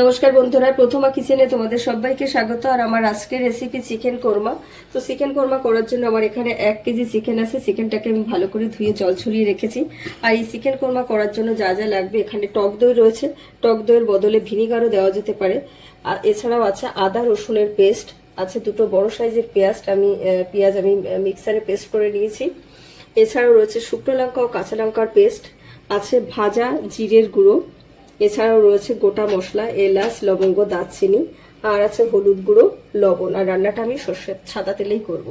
নমস্কার বন্ধুরা, প্রথমা কিচেনে তোমাদের সবাইকে স্বাগত। আর আমার আজকের রেসিপি চিকেন কোরমা। তো চিকেন কোরমা করার জন্য আমার এখানে এক কেজি চিকেন আছে। চিকেনটাকে আমি ভালো করে ধুয়ে জল ছড়িয়ে রেখেছি। আর এই চিকেন কোরমা করার জন্য যা যা লাগবে, এখানে টক দই রয়েছে। টক দইয়ের বদলে ভিনিগারও দেওয়া যেতে পারে। আর এছাড়াও আছে আদা রসুনের পেস্ট আছে দুটো বড় সাইজের পেঁয়াজ। আমি পেঁয়াজ আমি মিক্সারে পেস্ট করে নিয়েছি। এছাড়াও রয়েছে শুকনো লঙ্কা ও কাঁচা লঙ্কার পেস্ট আছে ভাজা জিরের গুঁড়ো। এছাড়াও রয়েছে গোটা মশলা, এলাচ, লবঙ্গ, দারচিনি, আর আছে হলুদ গুঁড়ো, লবণ। আর রান্নাটা আমি সর্ষের সাদা তেলেই করব।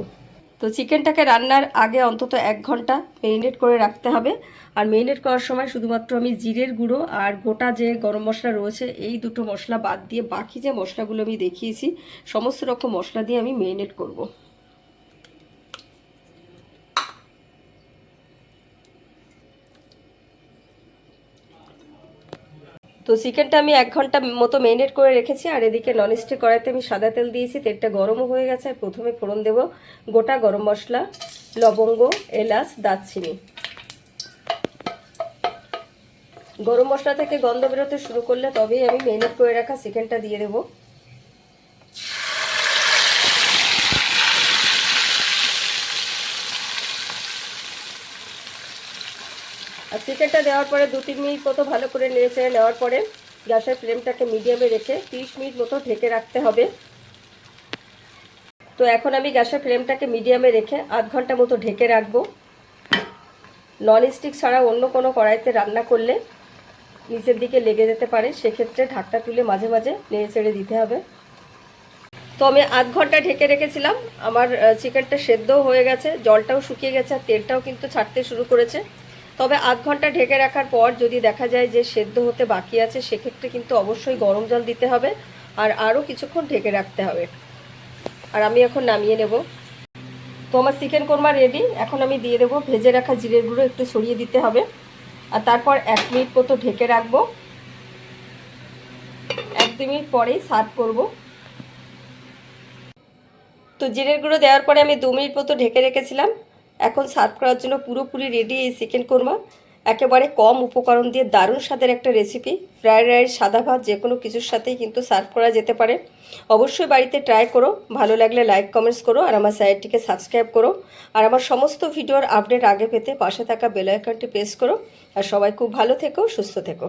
তো চিকেনটাকে রান্নার আগে অন্তত এক ঘণ্টা মেরিনেট করে রাখতে হবে। আর মেরিনেট করার সময় শুধুমাত্র আমি জিরের গুঁড়ো আর গোটা যে গরম মশলা রয়েছে, এই দুটো মশলা বাদ দিয়ে বাকি যে মশলাগুলো আমি দেখিয়েছি, সমস্ত রকম মশলা দিয়ে আমি মেরিনেট করব। তো চিকেনটা আমি এক ঘণ্টা মতো মেরিনেট করে রেখেছি, আর এদিকে ননস্টিক কড়াইতে আমি সাদা তেল দিয়েছি, তেলটা গরমও হয়ে গেছে, আর প্রথমে ফোড়ন দেব গোটা গরম মশলা, লবঙ্গ, এলাচ, দারচিনি। গরম মশলা থেকে গন্ধ বেরোতে শুরু করলে তবেই আমি মেরিনেট করে রাখা চিকেনটা দিয়ে দেবো। আর চিকেনটা দেওয়ার পরে দু তিন মিনিট মতো ভালো করে নেড়ে নেওয়ার পরে গ্যাসের ফ্লেমটাকে মিডিয়ামে রেখে তিরিশ মিনিট মতো ঢেকে রাখতে হবে। তো এখন আমি গ্যাসের ফ্লেমটাকে মিডিয়ামে রেখে আধ ঘণ্টা মতো ঢেকে রাখব। নন স্টিক ছাড়া অন্য কোনো কড়াইতে রান্না করলে নিচের দিকে লেগে যেতে পারে, সেক্ষেত্রে ঢাকটা তুলে মাঝে মাঝে নেড়ে চেড়ে দিতে হবে। তো আমি আধ ঘণ্টা ঢেকে রেখেছিলাম, আমার চিকেনটা সেদ্ধও হয়ে গেছে, জলটাও শুকিয়ে গেছে, আর তেলটাও কিন্তু ছাড়তে শুরু করেছে। তবে আধ ঘণ্টা ঢেকে রাখার পর যদি দেখা যায় যে সেদ্ধ হতে বাকি আছে, সেক্ষেত্রে কিন্তু অবশ্যই গরম জল দিতে হবে আর আরও কিছুক্ষণ ঢেকে রাখতে হবে। আর আমি এখন নামিয়ে নেব। তো আমার চিকেন কোরমা রেডি এখন আমি দিয়ে দেবো ভেজে রাখা জিরের গুঁড়ো একটু ছড়িয়ে দিতে হবে। আর তারপর এক মিনিট মতো ঢেকে রাখব। এক দু মিনিট পরেই সার্ভ করব। তো জিরের গুঁড়ো দেওয়ার পরে আমি দু মিনিট মতো ঢেকে রেখেছিলাম। এখন সার্ভ করার জন্য পুরোপুরি রেডি এই চিকেন কোরমা। একেবারে কম উপকরণ দিয়ে দারুণ স্বাদের একটা রেসিপি ফ্রায়েড রাইস সাদা ভাত, যে কোনো কিছুর সাথেই কিন্তু সার্ভ করা যেতে পারে। অবশ্যই বাড়িতে ট্রাই করো। ভালো লাগলে লাইক কমেন্টস করো আর আমার চ্যানেলটিকে সাবস্ক্রাইব করো। আর আমার সমস্ত ভিডিওর আপডেট আগে পেতে পাশে থাকা বেল আইকনটি প্রেস করো। আর সবাই খুব ভালো থেকো, সুস্থ থেকো।